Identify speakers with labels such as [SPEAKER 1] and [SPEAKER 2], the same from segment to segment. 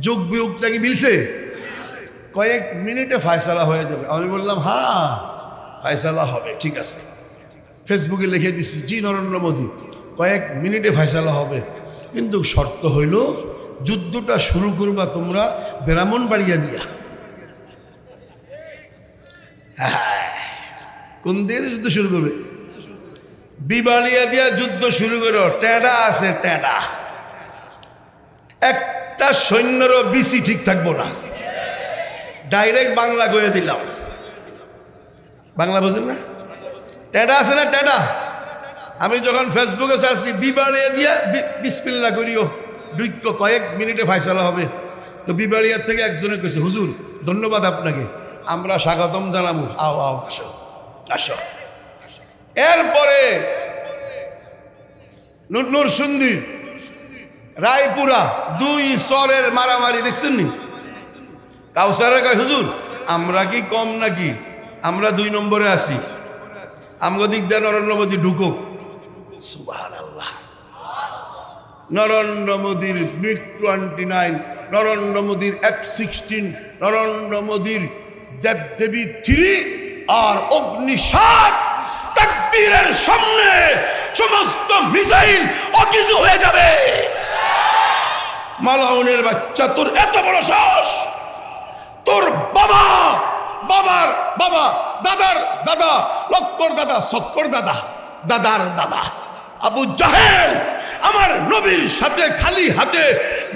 [SPEAKER 1] যোগ বিয়োগটা কি মিলছে? কয়েক মিনিটে ফায়সালা হয়ে যাবে। আমি বললাম হ্যাঁ ফায়সালা হবে, ঠিক আছে। ফেসবুকে লিখে দিছি, জি নরেন্দ্র মোদী, কয়েক মিনিটে ফায়সালা হবে। কিন্তু শর্ত হইল, যুদ্ধটা শুরু করবা তোমরা ব্রাহ্মণ বাড়িয়া দিয়া। হ্যাঁ। কোন দিয়ে যুদ্ধ শুরু করবে? বিবালিয়া দিয়া যুদ্ধ শুরু করো। ট্যাডা আছে ট্যাডা একটা সৈন্যরও বিসি ঠিক থাকব না। ডাইরেক্ট বাংলা করে দিলাম। বাংলা বুঝেন না? ট্যাডা আছে না ট্যাডা আমি যখন ফেসবুকে চাচ্ছি বিবালিয়া দিয়া বি- বিসমিল্লা করিও। দৃত্য কয়েক মিনিটে ফাইসালা হবে। তো বিবালিয়ার থেকে একজনে কইছে, হুজুর, ধন্যবাদ আপনাকে। আমরা স্বাগতম জানাব। আও আও, আসো আসো। এরপরে নূর- নূরসুন্দি রায়পুরা দুই সরের মারামারি দেখছেন নি কাউসারে কয়, হুজুর, আমরা কি কম নাকি? আমরা দুই নম্বরে আছি। আমগো দিক দিয়ে নরেন্দ্র মোদী ঢুকুক। নরেন্দ্র মোদীর মিগ টোয়েন্টি নাইন, নরেন্দ্র মোদীর এফ সিক্সটিন, নরেন্দ্র মোদীর দেবদেবী থ্রি আর অগ্নি সাত তাকবীরের সামনে সমস্ত মিসাইল অকিছু হয়ে যাবে। মালাউনের বাচ্চা, তোর এত বড় সাহস? তোর বাবা, বাবার বাবা, দাদার দাদা, লক্কর দাদা, সক্কর দাদা, দাদার দাদা। আবু জাহেল আমার নবীর সাথে খালি হাতে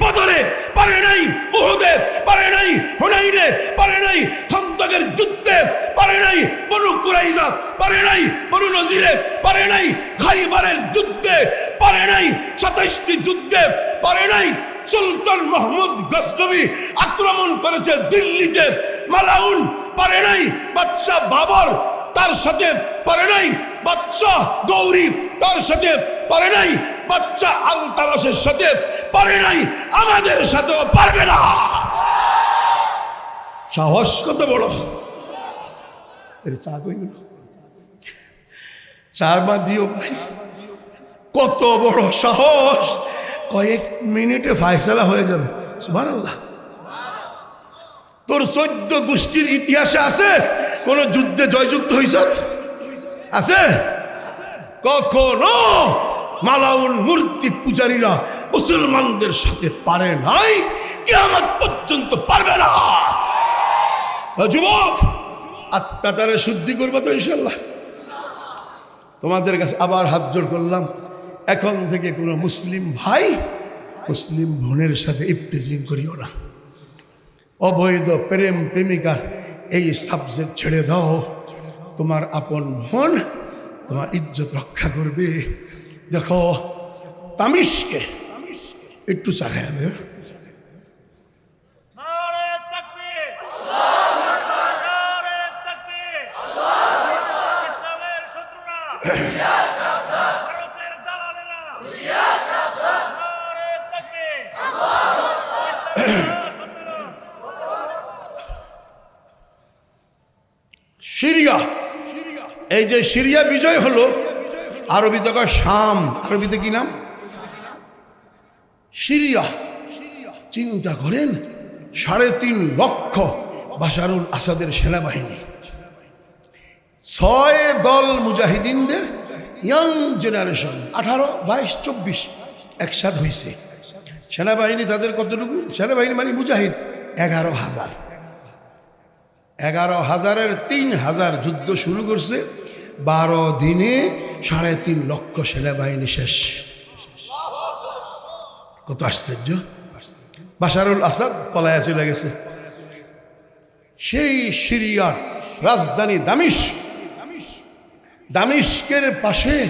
[SPEAKER 1] বদরে পারে নাই, উহুদে পারে নাই, হুনাইনে পারে নাই খন্দকের যুদ্ধে পারে নাই, বনু কুরাইজা পারে নাই, বনু নজিরে পারে নাই, খাইবারের যুদ্ধে পারে নাই, সাতাইশটি যুদ্ধে পারে নাই সুলতান মোহাম্মদ গজনবী আক্রমণ করেছে দিল্লিতে। মালাউন পারে নাই, বাদশাহ বাবর তার সাথে পারে নাই, বাদশাহ গৌরী তার সাথে পারে নাই বাচ্চা আলতাবাসের সাথে পারে নাই, আমাদের সাথেও পারবে না। সাহস কত বড়। চা কই গেল? চার মা দিও ভাই, কত বড় সাহস। কয়েক মিনিটে ফায়সালা হয়ে যাবে। তোর চোদ্দ গোষ্ঠীর ইতিহাসে আছে? কোন যুদ্ধে জয়যুক্ত হয়েছ আছে? কখনো মালাউন মূর্তি পূজারীরা মুসলমানদের সাথে পারে নাই? কেয়ামত পর্যন্ত পারবে না। যুবক, আত্মাটারে শুদ্ধি করব তো ইনশাল্লাহ তোমাদের কাছে আবার হাত জোড় করলাম। এখন থেকে কোনো মুসলিম ভাই মুসলিম বোনের সাথে ইপটিজিং করিও না। অবৈধ প্রেম প্রেমিকার এই সাবজেক্ট ছেড়ে দাও। তোমার আপন বোন তোমার ইজ্জত রক্ষা করবে। দেখো, তামিশকে একটু চাখায় আমি
[SPEAKER 2] নারে তাকবীর নারে তাকবীর ইসলামের শত্রুরা ভারতের দালালেরা নারে তাকবীর ইসলামের শত্রুরা
[SPEAKER 1] সিরিয়া। এই যে সিরিয়া বিজয় হলো আরবিতে কয় শাম, আরবিতে কি নাম? সিরিয়া। চিন্তা করেন, সাড়ে তিন লক্ষ বাশারুল আসাদের সেনাবাহিনী। ছয় দল মুজাহিদিনদের ইয়াং জেনারেশন আঠারো, বাইশ, চব্বিশ একসাথ হয়েছে সেনাবাহিনী তাদের কতটুকু? সেনাবাহিনী মানে মুজাহিদ, এগারো হাজার। এগারো হাজারের তিন হাজার যুদ্ধ শুরু করছে। বারো দিনে সাড়ে তিন লক্ষ সেনাবাহিনী শেষ। কত আশ্চর্য? বাশারুল আসাদ পলায়া চলে গেছে। সেই সিরিয়ার রাজধানী দামিশ। দামিশকের পাশে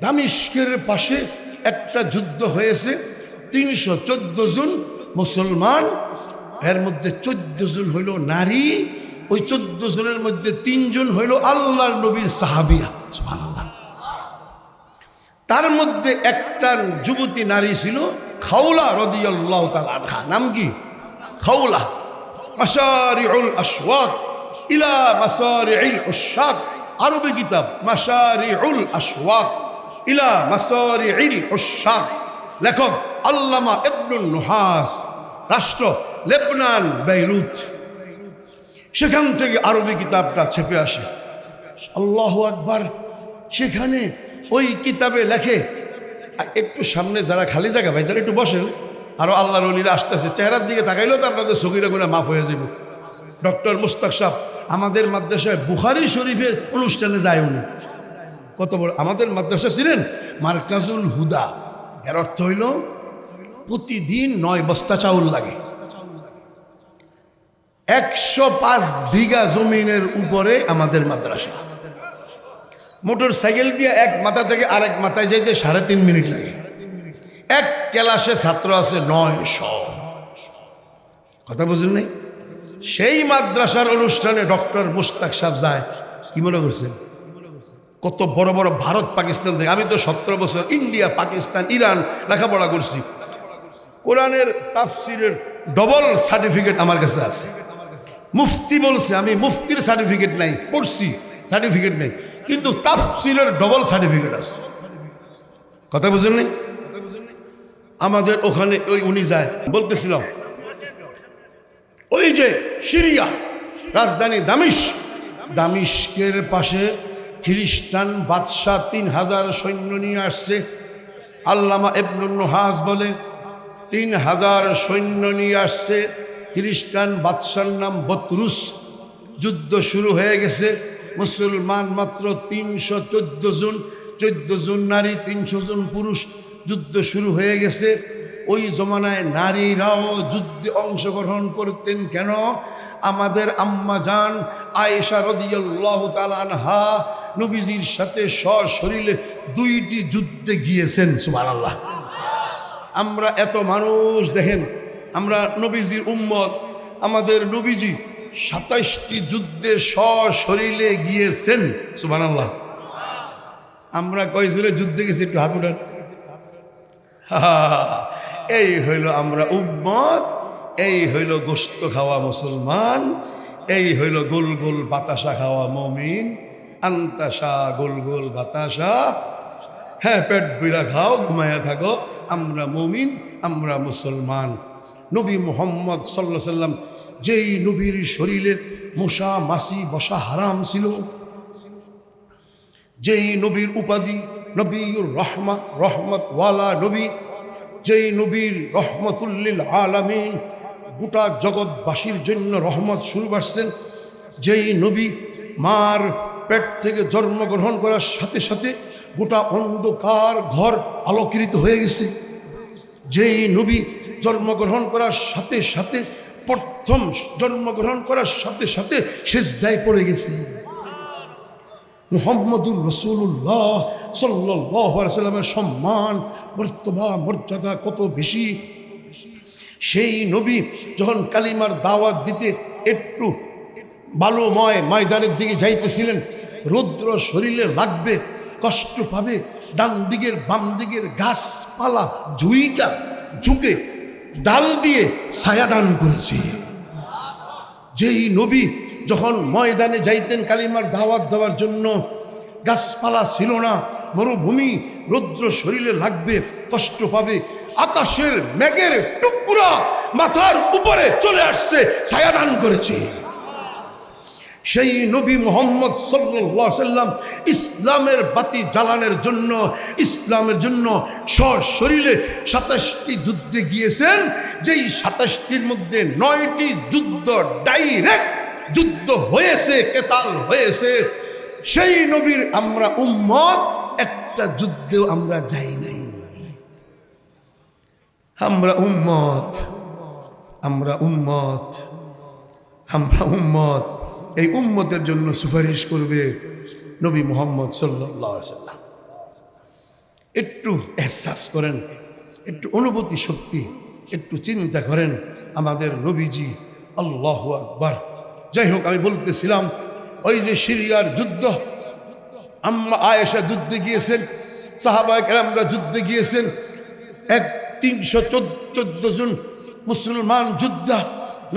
[SPEAKER 1] দামিশকের পাশে একটা যুদ্ধ হয়েছে। তিনশো চোদ্দ জন মুসলমান এর মধ্যে চোদ্দ জন হইল নারী, ওই চোদ্দ জনের মধ্যে তিনজন হইল আল্লাহর নবীর সাহাবিয়া তার মধ্যে একটা যুবতী নারী ছিল খাউলা রদিয়াল্লাহ তাআলা আনহা। নাম কি? আসওয়াক ইলা ইলা লেখক আল্লামা ইবনুল নুহাস, রাষ্ট্র লেবনান, বেইরুত। সেখান থেকে আরবি কিতাবটা ছেপে আসে। আল্লাহ আকবার। সেখানে ওই কিতাবে লেখে একটু সামনে যারা খালি জায়গা, ভাই তারা একটু বসেন, আরও আল্লাহর অলিরা আসতেছে। চেহারার দিকে তাকাইলেও তো আপনাদের সগিরা গুণা মাফ হয়ে যাব ডক্টর মুস্তাক সাহ, আমাদের মাদ্রাসায় বুখারি শরীফের অনুষ্ঠানে যায় উনি। কত বড়, আমাদের মাদ্রাসা ছিলেন মার্কাজুল হুদা। এর অর্থ হইল, প্রতিদিন নয় বস্তা চাউল লাগে। একশো পাঁচ বিঘা জমিনের উপরে আমাদের মাদ্রাসা। মোটর সাইকেল দিয়ে এক মাথা থেকে আরেক মাথায় যাইতে সাড়ে তিন মিনিট লাগে। এক ক্লাসে ছাত্র আছে নয়শ। কথা বুঝলেন নাই? সেই মাদ্রাসার অনুষ্ঠানে ডক্টর মুস্তাক সাহেব যায়, কি মনে করছেন? কত বড় বড় ভারত, পাকিস্তান থেকে। আমি তো সতেরো বছর ইন্ডিয়া, পাকিস্তান, ইরান লেখাপড়া করছি। কোরআনের তাফসিরের ডবল সার্টিফিকেট আমার কাছে আছে। মুফতি বলছে, আমি মুফতির সার্টিফিকেট নাই, পড়ছি সার্টিফিকেট নেই। কিন্তু তাফসিরের ডবল সার্টিফিকেট আছে। কথা বুঝেন নাই? আমাদের ওখানে ওই উনি যায়, বলতেছিলাম, ওই যে সিরিয়া, রাজধানী দামিশ, দামিশকের পাশে খ্রিস্টান বাদশাহ তিন হাজার সৈন্য নিয়ে আসছে। আল্লামা এবনুল হাস বলে, তিন হাজার সৈন্য নিয়ে আসছে। খ্রিস্টান বাদশার নাম বতরুস। যুদ্ধ শুরু হয়ে গেছে। মুসলমান মাত্র তিনশো চোদ্দ জন চোদ্দ জন নারী, তিনশো জন পুরুষ যুদ্ধ শুরু হয়ে গেছে। ওই জমানায় নারীরাও যুদ্ধে অংশগ্রহণ করতেন কেন? আমাদের আম্মা জান আয়েশা রদিয়াল্লাহ তালানহা নবীজির সাথে সশরীরে দুইটি যুদ্ধে গিয়েছেন সুমান আল্লাহ আমরা এত মানুষ দেখেন আমরা নবীজির উম্মত, আমাদের নবীজি সাতাইশটি যুদ্ধে সশরীরে গিয়েছেন, সুবহানাল্লাহ। আমরা কয়জনে যুদ্ধে গেছি, একটু হাত উঠান। এই হইল আমরা উম্মত, এই হইল গোস্ত খাওয়া মুসলমান, এই হইল গোল গোল বাতাসা খাওয়া মমিন, আন্তাসা গোল গোল বাতাসা। হ্যাঁ পেট বিরা খাও, ঘুমাইয়া থাকো, আমরা মমিন, আমরা মুসলমান। নবী মোহাম্মদ সাল্লা সাল্লাম যেই নবীর শরীরে মশা মাসি বসা হারাম ছিল। যেই নবীর উপাধি নবীর রহমা রহমত ওয়ালা নবী, যেই নবীর রহমতুল্লিল আলামিন গোটা জগৎবাসীর জন্য রহমত শুরু বাসছেন যেই নবী মার পেট থেকে জন্মগ্রহণ করার সাথে সাথে গোটা অন্ধকার ঘর আলোকিত হয়ে গেছে। যেই নবী জন্মগ্রহণ করার সাথে সাথে, প্রথম জন্মগ্রহণ করার সাথে সাথে শেষ দায় পড়ে গেছে। মুহাম্মদুর রসুল্লাহ সাল্লামের সম্মান, মর্তবা, মর্যাদা কত বেশি? সেই নবী যখন কালিমার দাওয়াত দিতে একটু বালুময় ময়দানের দিকে যাইতেছিলেন, রৌদ্র শরীরে লাগবে, কষ্ট পাবে ডান দিকের বাম দিকের গাছপালা ঝুইটা ঝুঁকে ডাল দিয়ে ছায়া দান করেছে। যেই নবী যখন ময়দানে যাইতেন কালিমার দাওয়াত দেওয়ার জন্য, গাছপালা ছিল না, মরুভূমি রৌদ্র শরীরে লাগবে, কষ্ট পাবে, আকাশের মেঘের টুকরা মাথার উপরে চলে আসছে, ছায়াদান করেছে। সেই নবী মোহাম্মদ সাল্লাহ সাল্লাম ইসলামের বাতি জ্বালানোর জন্য, ইসলামের জন্য সশরীরে সাতাশটি যুদ্ধে গিয়েছেন, যেই সাতাশটির মধ্যে নয়টি যুদ্ধ ডাইরেক্ট যুদ্ধ হয়েছে, কেতাল হয়েছে। সেই নবীর আমরা উম্মত, একটা যুদ্ধেও আমরা যাই নাই। আমরা উম্মত আমরা উম্মত আমরা উম্মত। এই উম্মতের জন্য সুপারিশ করবে নবী মোহাম্মদ সাল্লাহ সাল্লাম। একটু এহসাস করেন, একটু অনুভূতি শক্তি, একটু চিন্তা করেন, আমাদের নবীজি আল্লাহ আকবার। যাই হোক, আমি বলতেছিলাম, ওই যে সিরিয়ার যুদ্ধ, আম্মা আয়েশা যুদ্ধে গিয়েছেন, সাহাবায় কেরামরা যুদ্ধে গিয়েছেন, এক তিনশো চোদ্দ জন মুসলমান যোদ্ধা,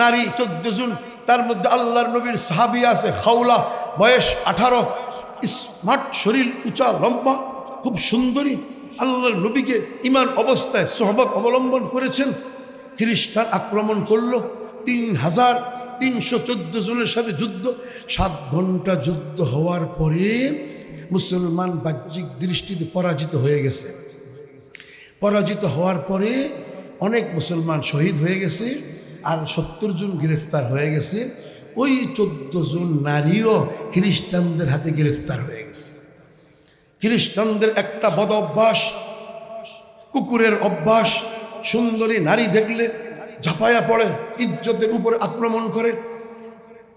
[SPEAKER 1] নারী চোদ্দ জন তার মধ্যে আল্লাহর নবীর সাহাবি আছে হাওলা বয়স আঠারো স্মার্ট শরীর উঁচা, লম্বা, খুব সুন্দরী। আল্লাহর নবীকে ইমান অবস্থায় সহবত অবলম্বন করেছেন। খ্রিস্টান আক্রমণ করল, তিন হাজার তিনশো চোদ্দ জনের সাথে যুদ্ধ। সাত ঘণ্টা যুদ্ধ হওয়ার পরে মুসলমান বাহ্যিক দৃষ্টিতে পরাজিত হয়ে গেছে। পরাজিত হওয়ার পরে অনেক মুসলমান শহীদ হয়ে গেছে। আর সত্তর জন গ্রেফতার হয়ে গেছে। ওই চোদ্দ জন নারীও খ্রিস্টানদের হাতে গ্রেফতার হয়ে গেছে। খ্রিস্টানদের একটা বদ অভ্যাস, কুকুরের অভ্যাস, সুন্দরী নারী দেখলে ঝাঁপায়া পড়ে, ইজ্জতের উপরে আক্রমণ করে।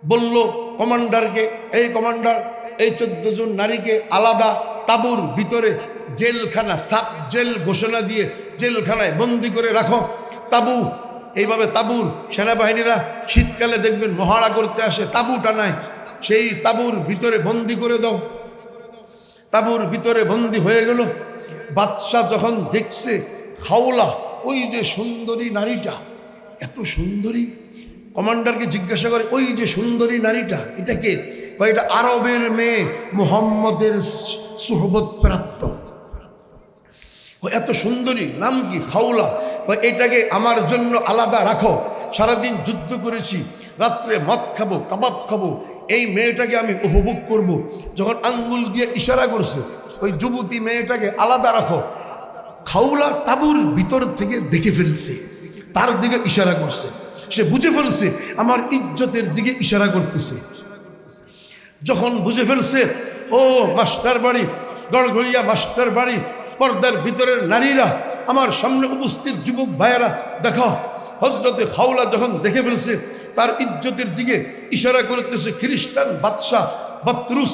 [SPEAKER 1] বলল, কমান্ডারকে, এই কমান্ডার, এই চোদ্দ জন নারীকে আলাদা তাঁবুর ভিতরে জেলখানা সাব জেল ঘোষণা দিয়ে জেলখানায় বন্দি করে রাখো। তাবু এইভাবে তাবুর সেনাবাহিনীরা শীতকালে দেখবেন মহাড়া করতে আসে, তাবু টানায়। সেই তাবুর ভিতরে বন্দি করে দাও। তাবুর ভিতরে বন্দি হয়ে গেল। বাদশাহ যখন দেখছে খাওলা ওই যে সুন্দরী নারীটা, এত সুন্দরী। কমান্ডারকে জিজ্ঞাসা করে, ওই যে সুন্দরী নারীটা এটাকে বা এটা আরবের মেয়ে, মুহাম্মদের সুহবত প্রাপ্ত। ও, এত সুন্দরী, নাম কি? খাওলা এটাকে আমার জন্য আলাদা রাখো। সারাদিন যুদ্ধ করেছি, রাত্রে মদ খাব, কাবাব খাব, এই মেয়েটাকে আমি উপভোগ করব। যখন আঙ্গুল দিয়ে ইশারা করছে, ওই যুবতী মেয়েটাকে আলাদা রাখো। খাউলা তাবুর ভিতর থেকে দেখে ফেলছে, তার দিকে ইশারা করছে। সে বুঝে ফেলছে, আমার ইজ্জতের দিকে ইশারা করতেছে। যখন বুঝে ফেলছে, ও মাস্টার বাড়ি গড়গড়িয়া মাস্টার বাড়ি পর্দার ভিতরের নারীরা আমার সামনে উপস্থিত যুবক ভাইয়েরা, দেখো হজরতে খাওলা যখন দেখে ফেলছে, তার ইজ্জতের দিকে ইশারা করতেছে খ্রিস্টান বাদশাহ বাত্রুস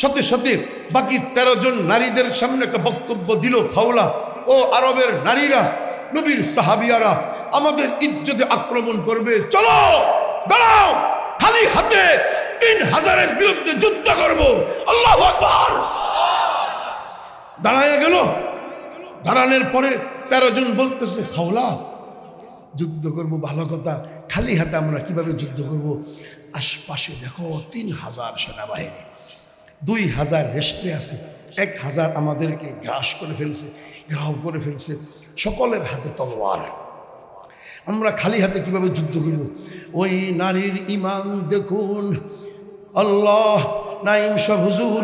[SPEAKER 1] সাথে সাথে বাকি তেরো জন নারীদের সামনে একটা বক্তব্য দিল খাওলা, ও আরবের নারীরা, নবীর সাহাবিয়ারা, আমাদের ইজ্জতে আক্রমণ করবে, চলো, দাঁড়াও, খালি হাতে তিন হাজারের বিরুদ্ধে যুদ্ধ করব। আল্লাহ দাঁড়ায় গেল দাঁড়ানোর পরে তেরো জন বলতেছে খাওলা যুদ্ধ করব, ভালো কথা। খালি হাতে আমরা কীভাবে যুদ্ধ করব? আশপাশে দেখো, তিন হাজার সেনাবাহিনী, দুই হাজার রেস্টে আছে, এক হাজার আমাদেরকে গ্রাস করে ফেলছে গ্রাহ করে ফেলছে, সকলের হাতে তলোয়ার। আমরা খালি হাতে কীভাবে যুদ্ধ করব? ওই নারীর ইমান দেখুন, আল্লাহ নাইম শাহ হুজুর,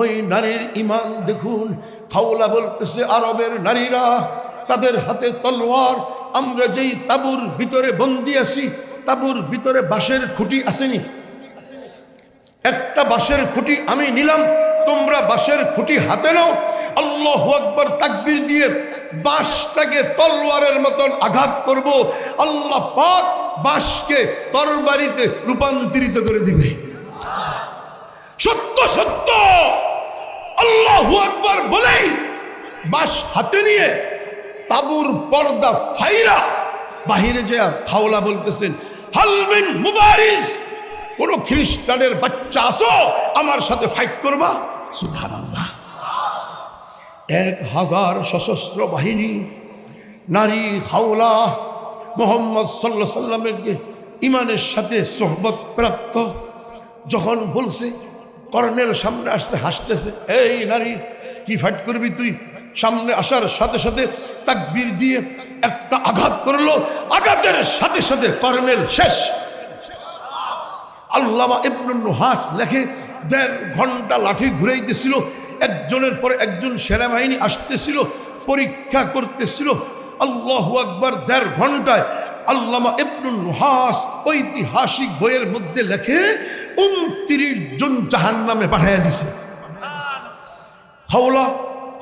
[SPEAKER 1] ওই নারীর ইমান দেখুন খাওলা বলতেছে, আরবের নারীরা, তাদের হাতে তলোয়ার। আমরা যেই তাবুর ভিতরে বন্দি আছি, তাবুর ভিতরে বাঁশের খুঁটি আসেনি। একটা বাঁশের খুঁটি আমি নিলাম, তোমরা বাঁশের খুঁটি হাতে নাও। আল্লাহ আকবর তাকবির দিয়ে বাঁশটাকে তলোয়ারের মতন আঘাত করব। আল্লাহ পাক বাঁশকে তরবারিতে রূপান্তরিত করে দিবে। সত্য সত্য! আল্লাহ আকবর বলেই বাঁশ হাতে নিয়ে তাবুর পর্দা ফাইরা বাহিরে যে খাওলা বলতেছেন হালমিন মুবারিস কোন খ্রিস্টানের বাচ্চা আসো, আমার সাথে ফাইট করবা? সুধার আল্লাহ এক হাজার সশস্ত্র বাহিনী, নারী হাওলা মোহাম্মদ সাল্লা সাল্লামেরকে ইমানের সাথে সোহবত প্রাপ্ত, যখন বলছে কর্নেল সামনে আসছে, হাসতেছে, এই নারী, কি ফাইট করবি তুই? সামনে আসার সাথে সাথে তাকবীর দিয়ে একটা আঘাত করল। আঘাতের সাথে সাথে কর্নেল শেষ। আল্লামা লেখে, দেড় ঘণ্টা লাঠি ঘুরাইতেছিল, একজনের পরে একজন সেনাবাহিনী আসতেছিল, পরীক্ষা করতেছিল। আল্লাহ আকবার, দেড় ঘন্টায় আল্লামা ইবনুল নুহাস ঐতিহাসিক বইয়ের মধ্যে লেখে উনত্রিশ জন জাহান নামে পাঠাইয়া দিছে। হাওলা,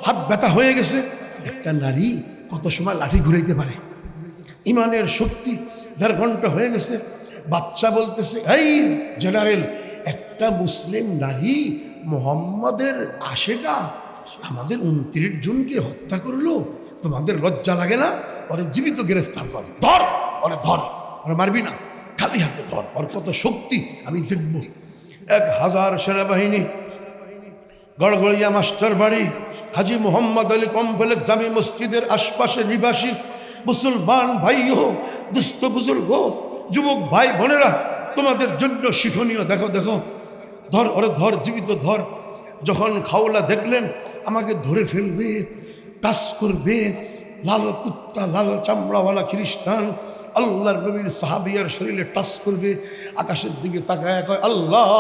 [SPEAKER 1] হাত ব্যথা হয়ে গেছে। একটা নারী কত সময় লাঠি ঘুরাইতে পারে? ইমানের শক্তি দেড় ঘণ্টা হয়ে গেছে। বাচ্চা বলতেছে, এই জেনারেল, একটা মুসলিম নারী মোহাম্মদের আশেকা, আমাদের উনত্রিশ জনকে হত্যা করল। তোমাদের লজ্জা লাগে না? ওরে জীবিত গ্রেফতার কর। ধর, ওরে ধর, ওরে মারবি না। খালি হাতে ধর ওর কত শক্তি আমি দেখব। এক হাজার সেনাবাহিনী, গড়গড়িয়া মাস্টার বাড়ি, হাজি মোহাম্মদ আলী কমপ্লেক্স জামি মসজিদের আশপাশে নিবাসী, মুসলমান ভাই ভাইও, দুস্থ বুজুর্গ, যুবক ভাই বোনেরা, তোমাদের জন্য শিক্ষণীয়, দেখো দেখো। ধর, ওরে ধর, জীবিত ধর। যখন খাওলা দেখলেন, আমাকে ধরে ফেলবে, টাচ করবে, লাল কুত্তা, লাল চামড়াওয়ালা খ্রিস্টান আল্লাহর নবীর সাহাবিয়ার শরীরে টাচ করবে, আকাশের দিকে তাকায় কয়, আল্লাহ,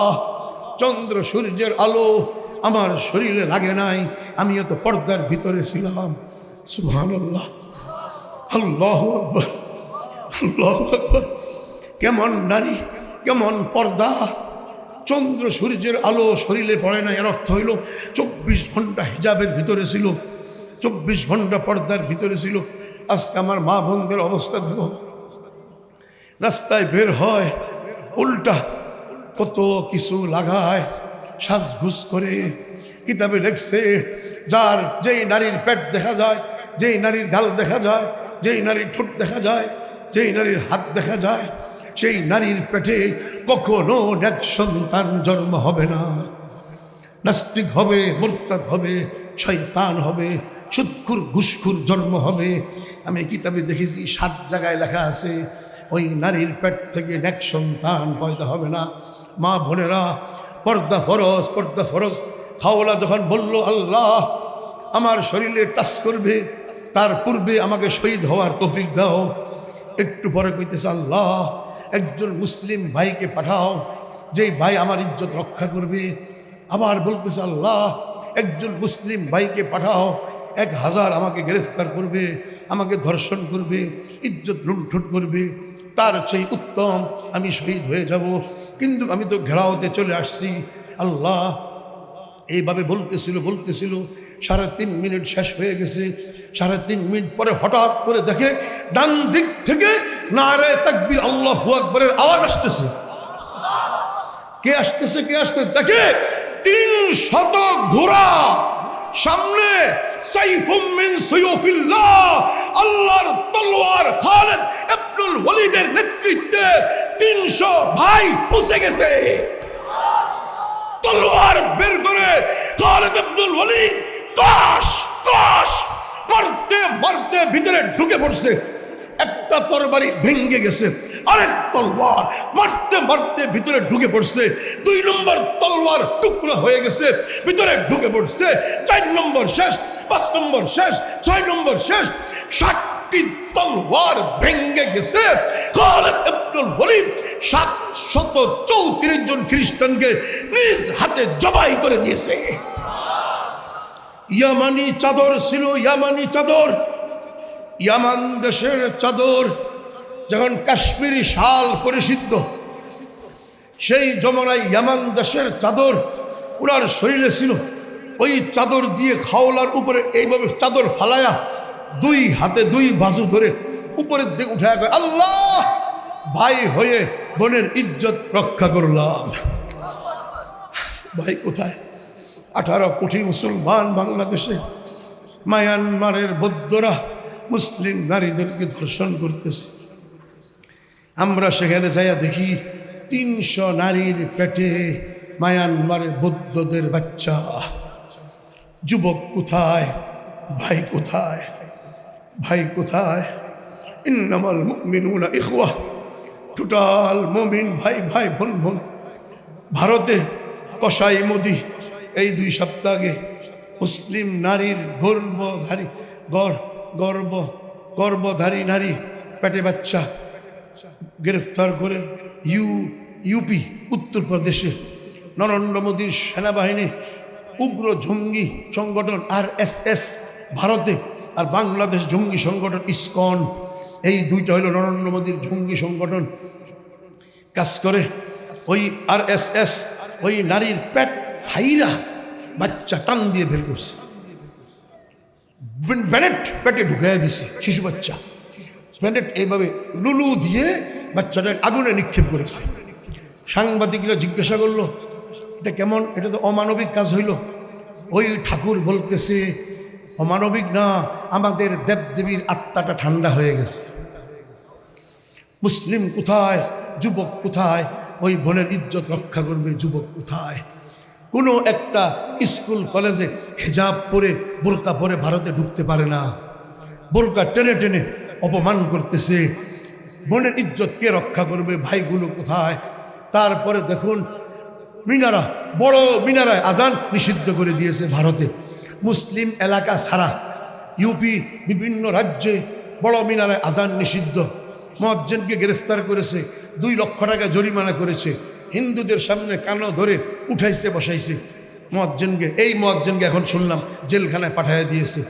[SPEAKER 1] চন্দ্র সূর্যের আলো আমার শরীরে লাগে নাই আমি এত পর্দার ভিতরে ছিলাম। সুহান আল্লাহ আল্লাহ আল্লাহ কেমন নারী, কেমন পর্দা। চন্দ্র সূর্যের আলো শরীরে পড়ে না, এর অর্থ হইল চব্বিশ ঘণ্টা হিজাবের ভিতরে ছিল, চব্বিশ ঘণ্টা পর্দার ভিতরে ছিল। আজকে আমার মা বোনদের অবস্থা দেখো। রাস্তায় বের হয়, উল্টা কত কিছু লাগায় সাজঘুষ করে কিতাবে লেখছে, যার যেই নারীর পেট দেখা যায়, যেই নারীর গাল দেখা যায়, যেই নারীর ঠোঁট দেখা যায়, যেই নারীর হাত দেখা যায়, সেই নারীর পেটে কখনো এক সন্তান জন্ম হবে না। নাস্তিক হবে, মোরতাদ হবে, শয়তান হবে, সুৎখুর ঘুসখুর জন্ম হবে। আমি কিতাবে দেখেছি, সাত জায়গায় লেখা আছে ওই নারীর পেট থেকে নেক সন্তান পয়দা হবে না। মা বোনেরা, পর্দা ফরজ পর্দা ফরজ। হাওলা যখন বলল, আল্লাহ, আমার শরীরে টাচ করবে, তার পূর্বে আমাকে শহীদ হওয়ার তৌফিক দাও। একটু পরে কইতেছে, আল্লাহ, একজন মুসলিম ভাইকে পাঠাও, যেই ভাই আমার ইজ্জত রক্ষা করবে। আবার বলতেছে, আল্লাহ, একজন মুসলিম ভাইকে পাঠাও, এক হাজার আমাকে গ্রেফতার করবে, আমাকে ধর্ষণ করবে, ইজ্জত লুণ্ঠন করবে। তার সেই উত্তম, আমি শহীদ হয়ে যাব। কিন্তু আমি তো ঘেরাওতে চলে আসছি। আল্লাহ এইভাবে বলতেছিল বলতেছিল, সাড়ে তিন মিনিট শেষ হয়ে গেছে। সাড়ে তিন মিনিট পরে হঠাৎ করে দেখে ডান দিক থেকে নারে তাকবির আল্লাহ আকবরের আওয়াজ আসতেছে। কে আসতেছে কে আসতেছে? দেখে তিন শত ঘোড়া সামনে মিন আল্লাহর তলোয়ার খালেদ ইবনুল ওয়ালিদের নেতৃত্বে 300 ভাই পৌঁছে গেছে। তলোয়ার বের করে খালেদ ইবনুল ওয়ালিদ কাশ কাশ মারতে মারতে ভিতরে ঢুকে পড়ছে। একটা তরবারি ভেঙ্গে গেছে। আরেক তলোয়ার মারতে মারতে ভিতরে ঢুকে পড়ছে। দুই নম্বর তলোয়ার টুকরা হয়ে গেছে, ভিতরে ঢুকে পড়ছে। চার নম্বর শেষ, পাঁচ নম্বর শেষ, ছয় নম্বর শেষ। ষাটটি তলোয়ার ভেঙ্গে গেছে। খালেদ ইবনুল ওয়ালিদ সাত শত চৌত্রিশ জন খ্রিস্টানকে নিজ হাতে জবাই করে দিয়েছে। ইয়ামানি চাদর ছিল, ইয়ামানি চাদর। ইয়ামান দেশের চাদর। যখন কাশ্মীরি শাল পরিষিদ্ধ সেই জমানায় ইয়ামান দেশের চাদর ওনার শরীরে ছিল। ওই চাদর দিয়ে খাওলার উপরে এইভাবে চাদর ফালায়া দুই হাতে দুই বাজু ধরে উপরের দিকে কয়, আল্লাহ ভাই হয়ে বোনের ইজ্জত রক্ষা করলাম। ভাই কোথায়? আঠারো কোটি মুসলমান বাংলাদেশে মায়ানমারের বৌদ্ধরা মুসলিম নারীদেরকে ধর্ষণ করতেছে। আমরা সেখানে যাইয়া দেখি তিনশো নারীর পেটে মায়ানমারের বৌদ্ধদের বাচ্চা। যুবক কোথায়? ভাই কোথায়? ভাই কোথায়? ইন্নামাল মুমিনুনা ইখওয়া। টোটাল মমিন ভাই ভাই, বোন বোন। ভারতে কসাই মোদি এই দুই সপ্তাহ আগে মুসলিম নারীর গর্বধারী গর্ব গর্ব, গর্বধারী নারী, পেটে বাচ্চা। গ্রেফতার করে ইউ, ইউপি, উত্তরপ্রদেশে নরেন্দ্র মোদীর সেনাবাহিনী উগ্র জঙ্গি সংগঠন আর এস এস ভারতে আর বাংলাদেশ জঙ্গি সংগঠন ইসকন। এই দুইটা হলো নরেন্দ্র মোদীর জঙ্গি সংগঠন। কাজ করে ওই আর এস এস ওই নারীর পেট ফাইরা বাচ্চা টান দিয়ে বের করছে। ব্যানেট পেটে ঢুকাইয়া দিছে শিশু বাচ্চা। ব্যানেট এইভাবে লুলু দিয়ে বাচ্চাটা আগুনে নিক্ষেপ করেছে। সাংবাদিকরা জিজ্ঞাসা করল, এটা কেমন? এটা তো অমানবিক কাজ হইল। ওই ঠাকুর বলতেছে, অমানবিক না, আমাদের দেবদেবীর আত্মাটা ঠান্ডা হয়ে গেছে। মুসলিম কোথায়? যুবক কোথায়? ওই বোনের ইজ্জত রক্ষা করবে যুবক কোথায়? কোনো একটা স্কুল, কলেজে হেজাব পরে, বোরকা পরে ভারতে ঢুকতে পারে না। বোরকা টেনে টেনে অপমান করতেছে। বোনের ইজ্জত কে রক্ষা করবে ভাইগুলো কোথায়? তারপরে দেখুন, মিনারা, বড় মিনারায় আজান নিষিদ্ধ করে দিয়েছে ভারতে। মুসলিম এলাকা ছাড়া ইউপি বিভিন্ন রাজ্যে বড় মিনারায় আজান নিষিদ্ধ। মজ্জেনকে গ্রেফতার করেছে, দুই লক্ষ টাকা জরিমানা করেছে। হিন্দুদের সামনে কানো ধরে উঠাইছে, বসাইছে। মজ্জেনকে এই মজ্জেনকে এখন শুনলাম, জেলখানায় পাঠাইয়া দিয়েছে।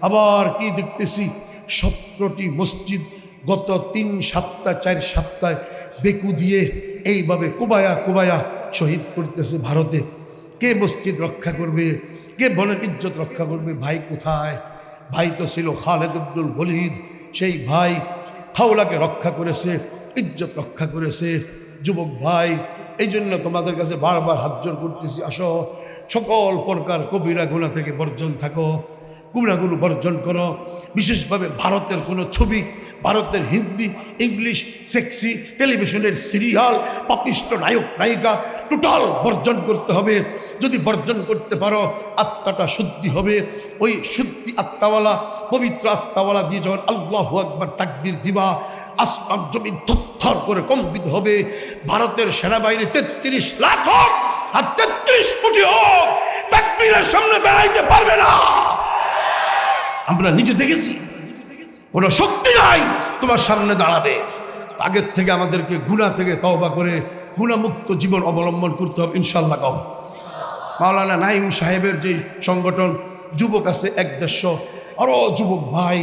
[SPEAKER 1] আবার কি দেখতেছি? সতেরোটি মসজিদ গত তিন সপ্তাহ, চার সপ্তাহ বেকু দিয়ে এইভাবে কুবায়া কুবায়া শহীদ করতেছে ভারতে। কে মসজিদ রক্ষা করবে? কে বনের ইজ্জত রক্ষা করবে? ভাই কোথায়? ভাই তো ছিল খালেদ আব্দুল বলিদ সেই ভাই হাওলাকে রক্ষা করেছে, ইজ্জত রক্ষা করেছে। যুবক ভাই এই জন্য তোমাদের কাছে বারবার হাত জোর করতেছি, আসো, সকল প্রকার কবিরা গুণা থেকে বর্জন থাকো। গুণাগুলো বর্জন করো। বিশেষভাবে ভারতের কোনো ছবি, ভারতের হিন্দি, ইংলিশ, সেক্সি, টেলিভিশনের সিরিয়াল পাপিষ্ট নায়ক, নায়িকা, টোটাল বর্জন করতে হবে। যদি বর্জন করতে পারো, আত্মাটা শুদ্ধি হবে। ওই শুদ্ধি আত্মাওয়ালা, পবিত্র আত্মাওয়ালা দিয়ে যখন আল্লাহ একবার তাকবির দিবা, আসমান জমি থর করে কম্পিত হবে। ভারতের সেনাবাহিনী তেত্রিশ লাখ হোক আর তেত্রিশ কোটি হোক, তাকবীরের সামনে দাঁড়াইতে পারবে না। আমরা নিজে দেখেছি। কোনো শক্তি নাই, তোমার সামনে দাঁড়াবে। আগের থেকে আমাদেরকে গুণা থেকে তওবা করে গুণামুক্ত জীবন অবলম্বন করতে হবে ইনশাল্লাহ কহ মাওলানা নাইম সাহেবের যে সংগঠন, যুবক আছে এক দেড়শো আরও যুবক ভাই,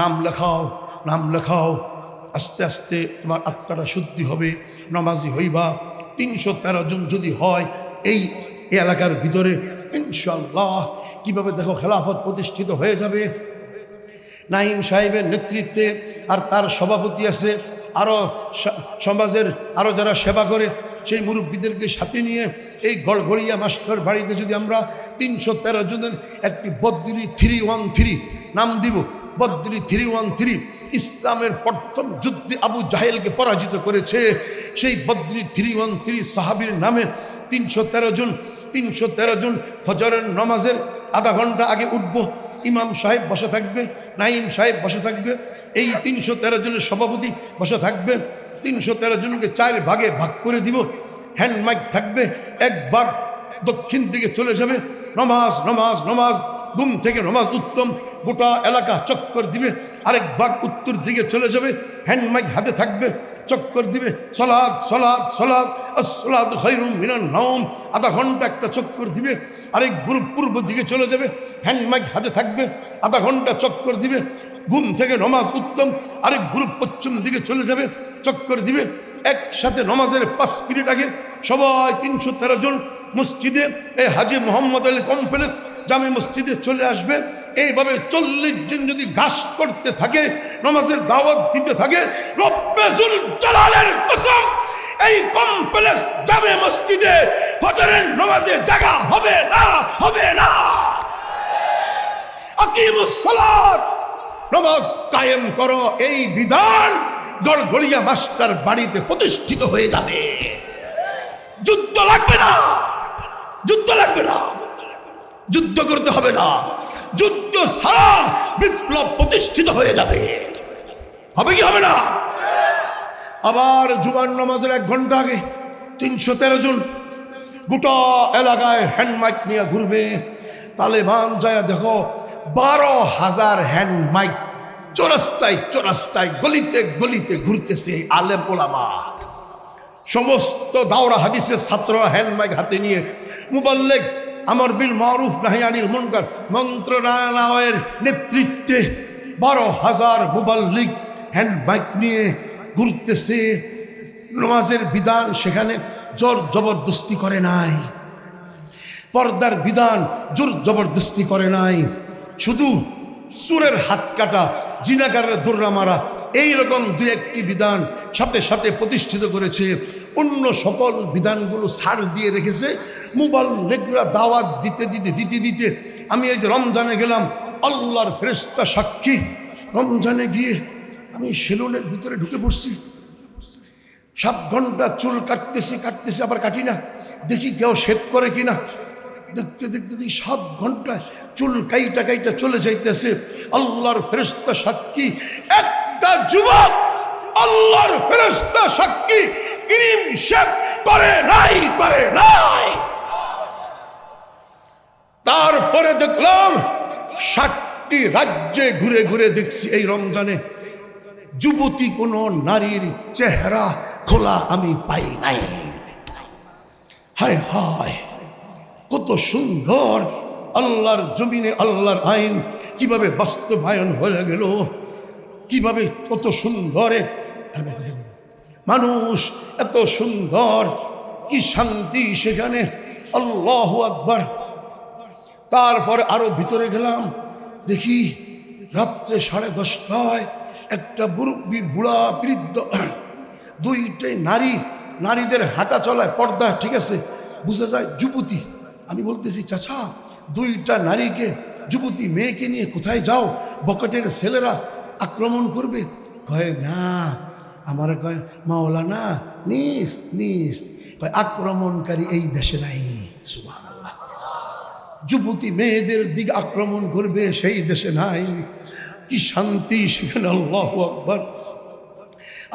[SPEAKER 1] নাম লেখাও নাম লেখাও, আস্তে আস্তে তোমার আত্মাটা শুদ্ধি হবে, নমাজি হইবা। তিনশো তেরো জন যদি হয়, এই এলাকার ভিতরে ইনশাল্লাহ কীভাবে দেখো খেলাফত প্রতিষ্ঠিত হয়ে যাবে নাইম সাহেবের নেতৃত্বে আর তার সভাপতি আছে আরও সমাজের আরও যারা সেবা করে, সেই মুরব্বীদেরকে সাথে নিয়ে এই গড়গড়িয়া মাস্টার বাড়িতে যদি আমরা তিনশো তেরো জনের একটি বদ্রি থ্রি ওয়ান থ্রি নাম দিব বদ্রি থ্রি ওয়ান থ্রি ইসলামের প্রথম যুদ্ধে আবু জাহেলকে পরাজিত করেছে, সেই বদ্রি থ্রি ওয়ান থ্রি সাহাবির নামে তিনশো তেরো জন, তিনশো তেরো জন ফজরের নমাজের আধা ঘণ্টা আগে উঠবো ইমাম সাহেব বসে থাকবে নাইম সাহেব বসে থাকবে, এই তিনশো তেরো জনের সভাপতি বসে থাকবে, তিনশো তেরো জনকে চার ভাগে ভাগ করে দিব হ্যান্ড মাইক থাকবে এক ভাগ দক্ষিণ দিকে চলে যাবে, নমাজ নমাজ নমাজ, ঘুম থেকে নমাজ উত্তম, গোটা এলাকা চক্কর দিবে আরেক ভাগ উত্তর দিকে চলে যাবে হ্যান্ড মাইক হাতে থাকবে চক্কর দিবে, সলাদ সলাদ সলাদ সলাদ খৈরুম মিনান নম আধা ঘণ্টা একটা চক্কর দিবে, আরেক গ্রুপ পূর্ব দিকে চলে যাবে, হ্যান্ড মাইক হাতে থাকবে, আধা ঘণ্টা চক্কর দিবে, ঘুম থেকে নমাজ উত্তম, আরেক গ্রুপ পশ্চিম দিকে চলে যাবে চক্কর দিবে, একসাথে নমাজের পাঁচ মিনিট আগে সবাই তিনশো তেরো জন মসজিদে এই হাজি মোহাম্মদ আলী কমপ্লেক্স জামে মসজিদে চলে আসবে। এইভাবে চল্লিশ জন যদি ঘাস করতে থাকে, নমাজের দাওয়াত দিতে থাকে রব্বেজুল জালালের কসম, এই কমপ্লেক্স জামে মসজিদে ফজরের নমাজে জায়গা হবে না হবে না। আকিমুস সালাত, নমাজ কায়েম করো, এই বিধান গড়গড়িয়া মাস্টার বাড়িতে প্রতিষ্ঠিত হয়ে যাবে। যুদ্ধ লাগবে না, যুদ্ধ লাগবে না, যুদ্ধ করতে হবে না। যুদ্ধ ছাড়া বিপ্লব প্রতিষ্ঠিত হয়ে যাবে। হবে কি হবে না? আবার জুবান নামাজের এক ঘণ্টা আগে তিনশো তেরো জন গোটা এলাকায় হ্যান্ড মাইক নিয়ে ঘুরবে। তালেবান যায়, দেখো, বারো হাজার হ্যান্ড মাইক চোরাস্তায় চোরাস্তায়, গলিতে গলিতে ঘুরতেছে আলেম ওলামা। সমস্ত দাওরা হাদিসের ছাত্ররা হ্যান্ড মাইক হাতে নিয়ে মুবাল্লেগ আমার বিল মারুফ নাহিয়ানিল মুনকার, মন্ত্রণালয়ের নেতৃত্বে বারো হাজার মুবাল্লিগ হ্যান্ড মাইক নিয়ে ঘুরতেছে, নমাজের বিধান সেখানে জোর জবরদস্তি করে নাই। পর্দার বিধান জোর জবরদস্তি করে নাই। শুধু সুরের হাত কাটা জিনাকারের দৌড়া মারা, এইরকম দু একটি বিধান সাথে সাথে প্রতিষ্ঠিত করেছে। অন্য সকল বিধানগুলো ছাড় দিয়ে রেখেছে। মোবাইল নেগরা দাওয়াত দিতে দিতে দিতে দিতে আমি এই যে রমজানে গেলাম, আল্লাহর ফেরেস্তা সাক্ষী। রমজানে গিয়ে আমি সেলুনের ভিতরে ঢুকে পড়ছি। সাত ঘণ্টা চুল কাটতেছি কাটতেছি, আবার কাটি না। দেখি কেউ শেভ করে কিনা। দেখতে দেখতে দেখি সাত ঘণ্টা চুল কাইটা কাইটা চলে যাইতেছে। আল্লাহর ফেরেস্তা সাক্ষী, একটা যুবক আল্লাহর ফেরেস্তা সাক্ষী, ক্রিম শেভ করে নাই করে নাই। তারপরে দেখলাম ষাটটি রাজ্যে ঘুরে ঘুরে দেখছি এই রমজানে। যুবতী কোনো নারীর চেহারা খোলা আমি পাই নাই। হায় হায়, কত সুন্দর, আল্লাহর জমিনে আল্লাহর আইন কীভাবে বাস্তবায়ন হয়ে গেল, কীভাবে কত সুন্দরে, মানুষ এত সুন্দর, কি শান্তি সেখানে, আল্লাহ আকবার। তারপর আরও ভিতরে গেলাম, দেখি রাত্রে সাড়ে দশটায় একটা মুরব্বী বুড়া বৃদ্ধ, দুইটাই নারী, নারীদের হাঁটা চলায় পর্দা, ঠিক আছে? বুঝা যায় যুবতী। আমি বলতেছি, চাচা, দুইটা নারীকে, যুবতী মেয়েকে নিয়ে কোথায় যাও? বকেটের ছেলেরা আক্রমণ করবে। কয়, না, আমার কয়, মাওলানা, নিস নিস। কয়, আক্রমণকারী এই দেশে নাই। যুবতী মেয়েদের দিকে আক্রমণ করবে, সেই দেশে নাই। কি শান্তি, সেখানে আল্লাহ আকবর।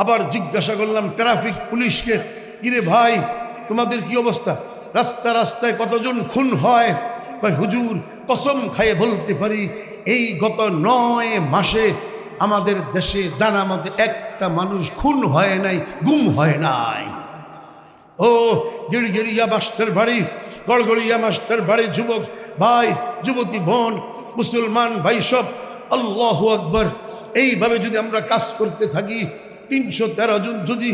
[SPEAKER 1] আবার জিজ্ঞাসা করলাম, ট্রাফিক, পুলিশকে? কিরে ভাই, তোমাদের কি অবস্থা? রাস্তা রাস্তায় কতজন খুন হয়? হুজুর, কসম খাইয়ে বলতে পারি, এই গত নয় মাসে আমাদের দেশে জানা মতে একটা মানুষ খুন হয় নাই, গুম হয় নাই। ও, গিড়গিড়িয়া মাস্টার বাড়ি, গড়গড়িয়া মাস্টার বাড়ি, যুবক ভাই, যুবতী বোন, মুসলমান ভাই সব আল্লাহ আকবর। এইভাবে যদি আমরা কাজ করতে থাকি তিনশো তেরো জন যদি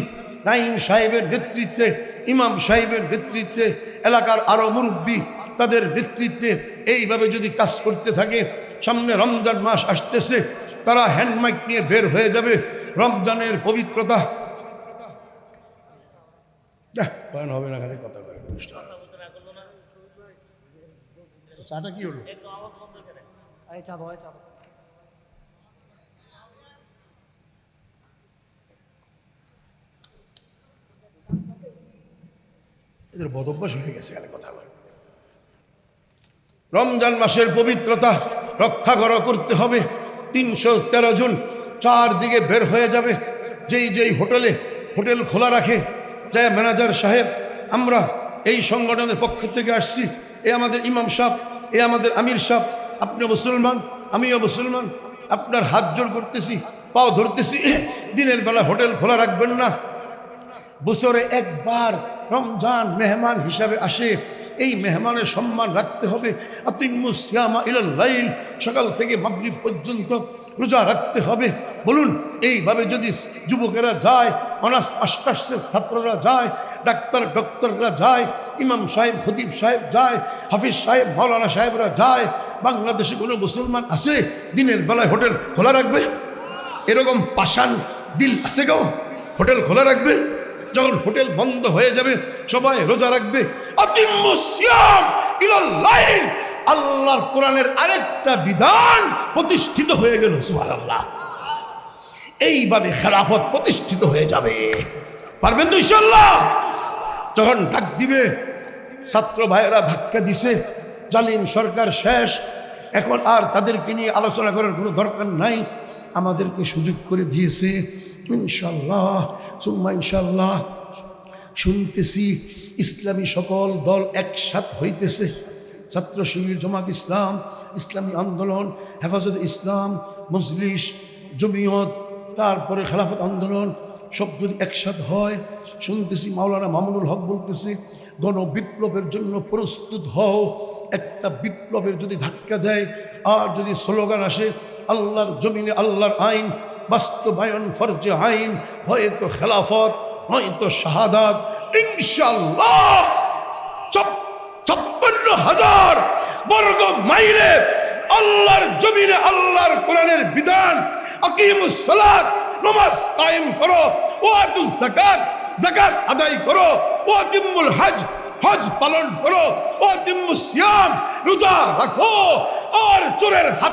[SPEAKER 1] নাইম সাহেবের নেতৃত্বে ইমাম সাহেবের নেতৃত্বে এলাকার আরও মুরব্বী তাদের নেতৃত্বে এইভাবে যদি কাজ করতে থাকে সামনে রমজান মাস আসতেছে তারা হ্যান্ডমাইক নিয়ে বের হয়ে যাবে। রমজানের পবিত্রতা। হবে না খালি কথা অনুষ্ঠান। চাটা কি হলো
[SPEAKER 3] এই চাপ হয় চাপ
[SPEAKER 1] এদের বদভ্যাস হয়ে গেছে এখানে কথা বলে রমজান মাসের পবিত্রতা রক্ষা করা করতে হবে। তিনশো তেরো জন চারদিকে বের হয়ে যাবে। যেই যেই হোটেলে হোটেল খোলা রাখে যায় ম্যানেজার সাহেব, আমরা এই সংগঠনের পক্ষ থেকে আসছি। এ আমাদের ইমাম সাহেব, এ আমাদের আমির সাহেব, আপনি মুসলমান, আমিও মুসলমান, আপনার হাত জোর করতেছি, পাও ধরতেছি। দিনের বেলা হোটেল খোলা রাখবেন না। বছরে একবার রমজান মেহমান হিসাবে আসে। এই মেহমানের সম্মান রাখতে হবে। ইলাল্লাইল সকাল থেকে মাগরিব পর্যন্ত রোজা রাখতে হবে। বলুন, এইভাবে যদি যুবকেরা যায়, অনার্স মাস্টার্সের ছাত্ররা যায়, ডাক্তার, ডক্টররা যায়, ইমাম সাহেব, খতিব সাহেব যায়, হাফিজ সাহেব মৌলানা সাহেবরা যায়, বাংলাদেশে কোনো মুসলমান আছে, দিনের বেলায় হোটেল খোলা রাখবে? এরকম পাষাণ দিল আছে গো, হোটেল খোলা রাখবে? যখন হোটেল বন্ধ হয়ে যাবে, সবাই রোজা রাখবে। লাইল। আল্লাহর কোরআনের আরেকটা বিধান প্রতিষ্ঠিত হয়ে গেল, সুবহানাল্লাহ। এইভাবে খেলাফত প্রতিষ্ঠিত হয়ে যাবে। পারবেন তো ইনশাল্লাহ যখন ডাক দিবে, ছাত্র ভাইয়েরা ধাক্কা দিছে, জালিম সরকার শেষ। এখন আর তাদেরকে নিয়ে আলোচনা করার কোনো দরকার নাই। আমাদেরকে সুযোগ করে দিয়েছে। ইনশাল্লাহ সুম্মা ইনশাল্লাহ শুনতেছি ইসলামী সকল দল একসাথ হইতেছে। ছাত্র শিবির, জমাত ইসলাম, ইসলামী আন্দোলন, হেফাজত ইসলাম, মজলিস, জমিয়ত, তারপরে খেলাফত আন্দোলন, সব যদি একসাথ হয়, শুনতেছি মাওলানা মামুনুল হক বলতেছে গণ বিপ্লবের জন্য প্রস্তুত হও, একটা বিপ্লবের যদি ধাক্কা দেয়, আর যদি স্লোগান আসে, আল্লাহর জমিনে আল্লাহর আইন বাস্তবায়ন ফরজে আইন হয়তো খেলাফত হয়তো শাহাদাত ইনশাল্লাহ ছাপ্পান্ন হাজার বর্গ মাইলে আল্লাহর জমিনে আল্লাহর কোরআনের বিধান নামাজ কায়েম করো ও যাকাত যাকাত আদায় করো, ও আতিমুল হজ হজ পালন করো, ও আতিমুস সিয়াম, রোজা রাখো, আর চোরের হাত